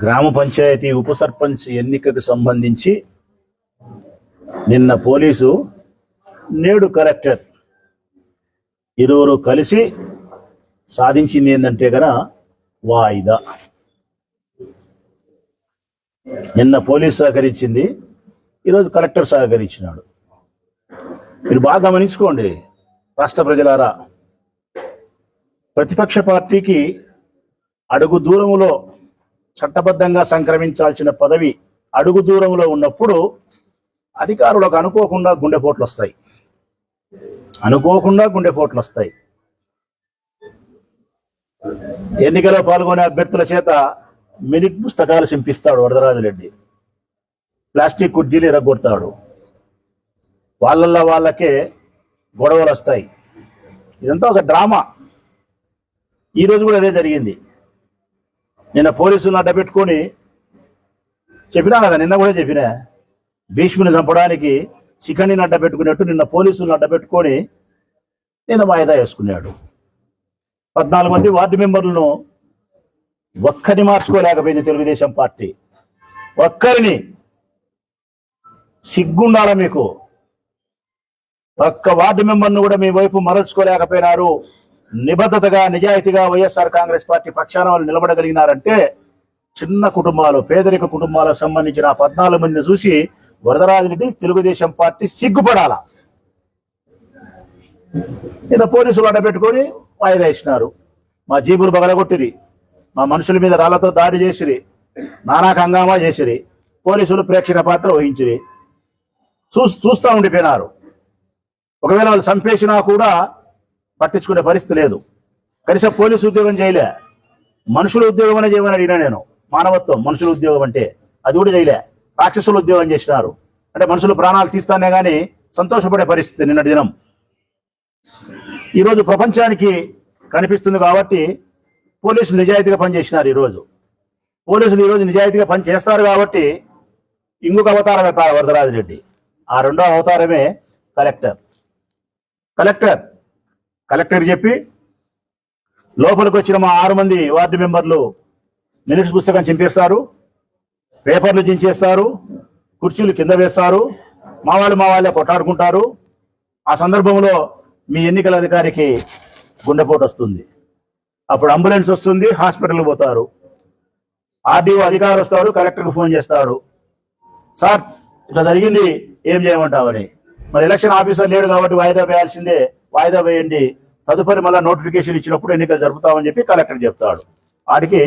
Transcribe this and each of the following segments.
గ్రామ పంచాయతీ ఉప సర్పంచ్ ఎన్నికకు సంబంధించి నిన్న పోలీసు నేడు కలెక్టర్ ఇరువురు కలిసి సాధించింది ఏంటంటే గన వాయిదా. నిన్న పోలీస్ సహకరించింది ఈరోజు కలెక్టర్ సహకరించినాడు. మీరు బాగా గమనించుకోండి రాష్ట్ర ప్రజలారా. ప్రతిపక్ష పార్టీకి అడుగు దూరంలో చట్టబద్ధంగా సంక్రమించాల్సిన పదవి అడుగు దూరంలో ఉన్నప్పుడు అధికారులకు అనుకోకుండా గుండెపోట్లు వస్తాయి. అనుకోకుండా గుండెపోట్లు వస్తాయి. ఎన్నికలో పాల్గొనే అభ్యర్థుల చేత మినిట్ పుస్తకాలు చింపిస్తాడు వరదరాజురెడ్డి. ప్లాస్టిక్ కుర్చీలు ఎరగొడతాడు వాళ్ళల్లో వాళ్ళకే గొడవలు వస్తాయి. ఇదంతా ఒక డ్రామా. ఈ రోజు కూడా అదే జరిగింది. నిన్న పోలీసులను అడ్డపెట్టుకొని చెప్పినా కదా నిన్న కూడా చెప్పినా. భీష్ముని చంపడానికి చికెన్ని అడ్డపెట్టుకున్నట్టు నిన్న పోలీసులను అడ్డపెట్టుకొని నిన్న వాయిదా వేసుకున్నాడు. పద్నాలుగు మంది వార్డు మెంబర్లను ఒక్కరిని మార్చుకోలేకపోయింది తెలుగుదేశం పార్టీ. ఒక్కరిని. సిగ్గుండాల మీకు? ఒక్క వార్డు మెంబర్ను కూడా మీ వైపు మరల్చుకోలేకపోయినారు. నిబద్ధతగా నిజాయితీగా వైఎస్ఆర్ కాంగ్రెస్ పార్టీ పక్షాన వాళ్ళు నిలబడగలిగినారంటే చిన్న కుటుంబాలు పేదరిక కుటుంబాలకు సంబంధించిన ఆ పద్నాలుగు మందిని చూసి వరదరాజరెడ్డి తెలుగుదేశం పార్టీ సిగ్గుపడాల? నిన్న పోలీసులు అడ్డబెట్టుకొని వాయిదా ఇచ్చినారు మా జీబులు బగలగొట్టిరి. మా మనుషుల మీద రాళ్ళతో దాడి చేసిరి. నానా హంగామా చేసిరి. పోలీసులు ప్రేక్షక పాత్ర వహించిరి. చూ చూస్తూ ఉండిపోయినారు. ఒకవేళ వాళ్ళు చంపేసినా కూడా పట్టించుకునే పరిస్థితి లేదు. కనీసం పోలీసు ఉద్యోగం చేయలే. మనుషుల ఉద్యోగం అనే చేయమని అడిగినా నేను. మానవత్వం మనుషుల ఉద్యోగం అంటే అది కూడా చేయలే. రాక్షసుల ఉద్యోగం చేసినారు. అంటే మనుషులు ప్రాణాలు తీస్తానే కానీ సంతోషపడే పరిస్థితి నిన్నటి దినం. ఈరోజు ప్రపంచానికి కనిపిస్తుంది కాబట్టి పోలీసులు నిజాయితీగా పనిచేసినారు ఈరోజు. పోలీసులు ఈరోజు నిజాయితీగా పని చేస్తారు కాబట్టి ఇంకొక అవతారం ఎత్తారు వరదరాజరెడ్డి. ఆ రెండో అవతారమే కలెక్టర్. కలెక్టర్ కలెక్టర్ చెప్పి లోపలికి వచ్చిన మా ఆరు మంది వార్డు మెంబర్లు మినిట్స్ పుస్తకం చింపేస్తారు పేపర్లు చించేస్తారు కుర్చీలు కింద వేస్తారు మా వాళ్ళు మా వాళ్ళే కొట్లాడుకుంటారు. ఆ సందర్భంలో మీ ఎన్నికల అధికారికి గుండెపోటు వస్తుంది. అప్పుడు అంబులెన్స్ వస్తుంది హాస్పిటల్కి పోతారు. ఆర్డీఓ అధికారులు వస్తారు కలెక్టర్కి ఫోన్ చేస్తారు సార్ ఇట్లా జరిగింది ఏం చేయమంటామని మరి ఎలక్షన్ ఆఫీసర్ లేడు కాబట్టి వాయిదా వేయాల్సిందే వాయిదా వేయండి తదుపరి మళ్ళీ నోటిఫికేషన్ ఇచ్చినప్పుడు ఎన్నికలు జరుపుతామని చెప్పి కలెక్టర్ చెప్తాడు. వాడికి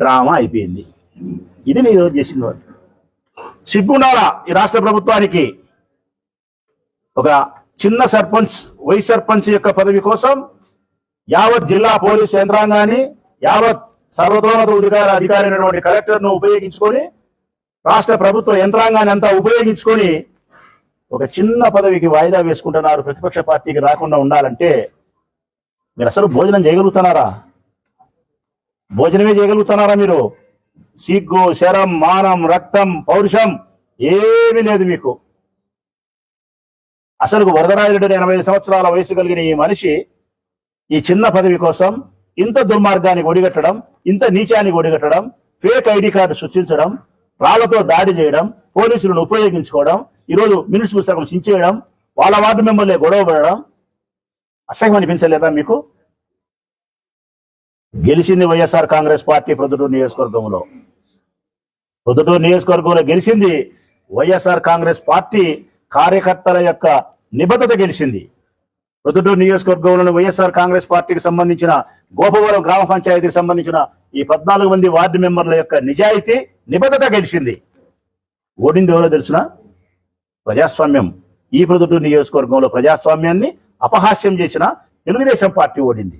డ్రామా అయిపోయింది. ఇది నేను చేసిన చేసింది సిగ్గుండాలా ఈ రాష్ట్ర ప్రభుత్వానికి? ఒక చిన్న సర్పంచ్ వైస్ సర్పంచ్ యొక్క పదవి కోసం యావత్ జిల్లా పోలీస్ యంత్రాంగాన్ని యావత్ సర్వతోన్నత అధికార అధికారి అయినటువంటి కలెక్టర్ను ఉపయోగించుకొని రాష్ట్ర ప్రభుత్వ యంత్రాంగాన్ని అంతా ఉపయోగించుకొని ఒక చిన్న పదవికి వాయిదా వేసుకుంటున్నారు. ప్రతిపక్ష పార్టీకి రాకుండా ఉండాలంటే మీరు అసలు భోజనం చేయగలుగుతున్నారా? భోజనమే చేయగలుగుతున్నారా మీరు? సిగ్గు శరం మానం రక్తం పౌరుషం ఏమీ లేదు మీకు. అసలు వరదరాజుడు ఎనభై సంవత్సరాల వయసు కలిగిన ఈ మనిషి ఈ చిన్న పదవి కోసం ఇంత దుర్మార్గానికి ఒడిగట్టడం ఇంత నీచానికి ఒడిగట్టడం ఫేక్ ఐడి కార్డు సృష్టించడం రాళ్ళతో దాడి చేయడం పోలీసులను ఉపయోగించుకోవడం ఈరోజు మినిట్స్ పుస్తకం చించేయడం వాళ్ళ వార్డు మెంబర్లే గొడవ పడడం అసహ్యం అనిపించలేదా మీకు? గెలిచింది వైఎస్ఆర్ కాంగ్రెస్ పార్టీ ప్రొద్దుటూరు నియోజకవర్గంలో. ప్రొద్దుటూరు నియోజకవర్గంలో గెలిచింది వైఎస్ఆర్ కాంగ్రెస్ పార్టీ కార్యకర్తల యొక్క నిబద్ధత గెలిచింది. ప్రొద్దుటూరు నియోజకవర్గంలోని వైఎస్ఆర్ కాంగ్రెస్ పార్టీకి సంబంధించిన గోపవరం గ్రామ పంచాయతీకి సంబంధించిన ఈ పద్నాలుగు మంది వార్డు మెంబర్ల యొక్క నిజాయితీ నిబద్ధత గెలిచింది. ఓడింది ఎవరో తెలిసిన? ప్రజాస్వామ్యం. ఈ ప్రొద్దుటూరు నియోజకవర్గంలో ప్రజాస్వామ్యాన్ని అపహాస్యం చేసిన తెలుగుదేశం పార్టీ ఓడింది.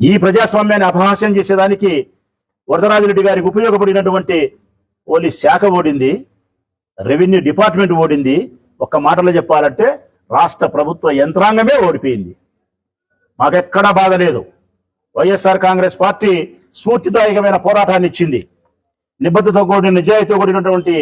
ఈ ప్రజాస్వామ్యాన్ని అపహాస్యం చేసేదానికి వరదరాజిరెడ్డి గారికి ఉపయోగపడినటువంటి పోలీస్ శాఖ ఓడింది రెవెన్యూ డిపార్ట్మెంట్ ఓడింది. ఒక్క మాటలో చెప్పాలంటే రాష్ట్ర ప్రభుత్వ యంత్రాంగమే ఓడిపోయింది. మాకెక్కడా బాధ లేదు. వైఎస్ఆర్ కాంగ్రెస్ పార్టీ స్ఫూర్తిదాయకమైన పోరాటాన్ని ఇచ్చింది. నిబద్ధత కూడిన నిజాయితీతో కూడినటువంటి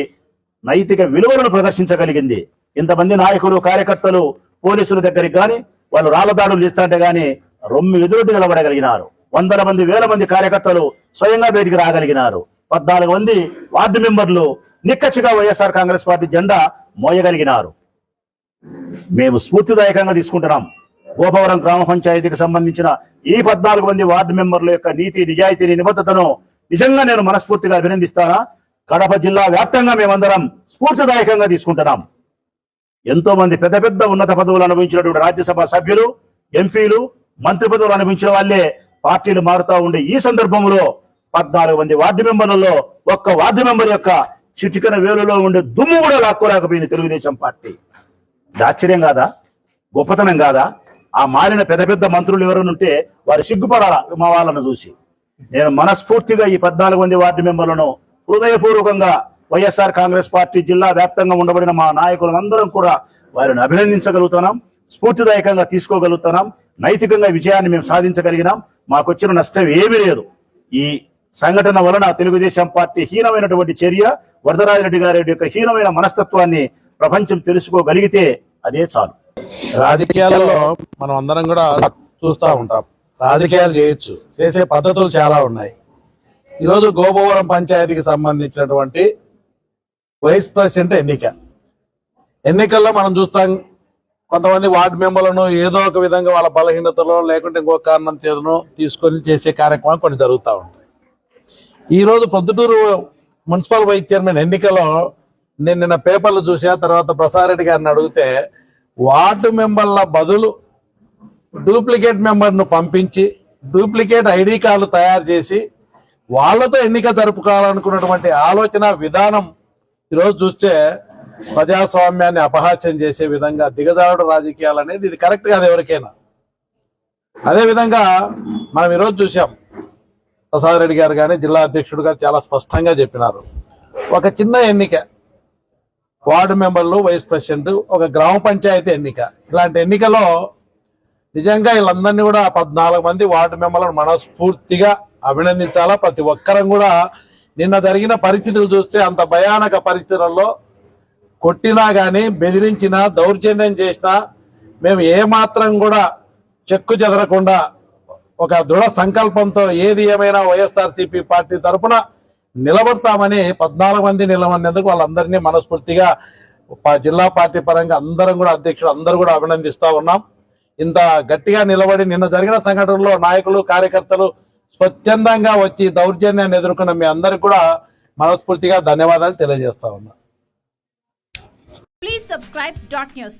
నైతిక విలువలను ప్రదర్శించగలిగింది. ఇంతమంది నాయకులు కార్యకర్తలు పోలీసుల దగ్గరికి కానీ వాళ్ళు రాళ్ళదాడులు చేస్తుంటే కానీ రొమ్మి ఎదురుటి నిలబడగలిగినారు. వందల మంది వేల మంది కార్యకర్తలు స్వయంగా బయటికి రాగలిగినారు. పద్నాలుగు మంది వార్డు మెంబర్లు నిక్కచ్చిగా వైఎస్ఆర్ కాంగ్రెస్ పార్టీ జెండా మోయగలిగినారు. మేము స్ఫూర్తిదాయకంగా తీసుకుంటున్నాం. గోపవరం గ్రామ పంచాయతీకి సంబంధించిన ఈ పద్నాలుగు మంది వార్డు మెంబర్ల యొక్క నీతి నిజాయితీని నిబద్ధతను నిజంగా నేను మనస్ఫూర్తిగా అభినందిస్తానా? కడప జిల్లా వ్యాప్తంగా మేమందరం స్ఫూర్తిదాయకంగా తీసుకుంటున్నాం. ఎంతో మంది పెద్ద పెద్ద ఉన్నత పదవులు అనుభవించినటువంటి రాజ్యసభ సభ్యులు ఎంపీలు మంత్రి పదవులు అనుభవించిన వాళ్ళే పార్టీలు మారుతా ఉండే ఈ సందర్భంలో పద్నాలుగు మంది వార్డు మెంబర్లలో ఒక్క వార్డు మెంబర్ యొక్క చిటికన వేలులో ఉండే దుమ్ము కూడా లాక్కోలేకపోయింది తెలుగుదేశం పార్టీ. ఆశ్చర్యం కాదా? గొప్పతనం కాదా? ఆ మారిన పెద్ద పెద్ద మంత్రులు ఎవరైనా ఉంటే వారు సిగ్గుపడాలా? మా వాళ్ళను చూసి. నేను మనస్ఫూర్తిగా ఈ పద్నాలుగు మంది వార్డు మెంబర్లను హృదయపూర్వకంగా వైఎస్ఆర్ కాంగ్రెస్ పార్టీ జిల్లా వ్యాప్తంగా ఉండబడిన మా నాయకులందరం కూడా వారిని అభినందించగలుగుతున్నాం స్ఫూర్తిదాయకంగా తీసుకోగలుగుతున్నాం నైతికంగా విజయాన్ని మేము సాధించగలిగినాం. మాకు వచ్చిన నష్టం ఏమీ లేదు. ఈ సంఘటన వలన తెలుగుదేశం పార్టీ హీనమైనటువంటి చర్య వరదరాజరెడ్డి గారి యొక్క హీనమైన మనస్తత్వాన్ని ప్రపంచం తెలుసుకోగలిగితే అదే చాలు. రాజకీయాలలో మనం అందరం కూడా చూస్తూ ఉంటాం. రాజకీయాలు చేయొచ్చు. చేసే పద్ధతులు చాలా ఉన్నాయి. ఈరోజు గోపవరం పంచాయతీకి సంబంధించినటువంటి వైస్ ప్రెసిడెంట్ ఎన్నిక. ఎన్నికల్లో మనం చూస్తాం కొంతమంది వార్డు మెంబర్లను ఏదో ఒక విధంగా వాళ్ళ బలహీనతలో లేకుంటే ఇంకో కారణం చేతనో తీసుకొని చేసే కార్యక్రమాలు కొన్ని జరుగుతూ ఉంటాయి. ఈరోజు పొద్దుటూరు మున్సిపల్ వైస్ చైర్మన్ ఎన్నికలో నేను నిన్న పేపర్లు చూసా తర్వాత ప్రసారెడ్డి గారిని అడిగితే వార్డు మెంబర్ల బదులు డూప్లికేట్ మెంబర్ను పంపించి డూప్లికేట్ ఐడి కార్డులు తయారు చేసి వాళ్ళతో ఎన్నిక జరుపుకోవాలనుకున్నటువంటి ఆలోచన విధానం ఈరోజు చూస్తే ప్రజాస్వామ్యాన్ని అపహాస్యం చేసే విధంగా దిగజారుడు రాజకీయాలు అనేది ఇది కరెక్ట్ కాదు ఎవరికైనా. అదే విధంగా మనం ఈరోజు చూసాం ప్రసాద్ రెడ్డి గారు కానీ జిల్లా అధ్యక్షుడు గారు చాలా స్పష్టంగా చెప్పినారు. ఒక చిన్న ఎన్నిక వార్డు మెంబర్లు వైస్ ప్రెసిడెంట్ ఒక గ్రామ పంచాయతీ ఎన్నిక. ఇలాంటి ఎన్నికలో నిజంగా వీళ్ళందరినీ కూడా పద్నాలుగు మంది వార్డు మెంబర్లను మనస్ఫూర్తిగా అభినందించాలా? ప్రతి ఒక్కరం కూడా నిన్న జరిగిన పరిస్థితులు చూస్తే అంత భయానక పరిస్థితుల్లో కొట్టినా కానీ బెదిరించినా దౌర్జన్యం చేసినా మేము ఏ మాత్రం కూడా చెక్కు చెదరకుండా ఒక దృఢ సంకల్పంతో ఏది ఏమైనా వైఎస్ఆర్సీపీ పార్టీ తరపున నిలబడతామని పద్నాలుగు మంది నిలబడినందుకు వాళ్ళందరినీ మనస్ఫూర్తిగా జిల్లా పార్టీ పరంగా అందరం కూడా అధ్యక్షులు అందరూ కూడా అభినందిస్తా ఉన్నాం. ఇంత గట్టిగా నిలబడి నిన్న జరిగిన సంఘటనలో నాయకులు కార్యకర్తలు స్వచ్ఛందంగా వచ్చి దౌర్జన్యాన్ని ఎదుర్కొన్న మీ అందరికి కూడా మనస్ఫూర్తిగా ధన్యవాదాలు తెలియజేస్తా ఉన్నా. Please subscribe dot news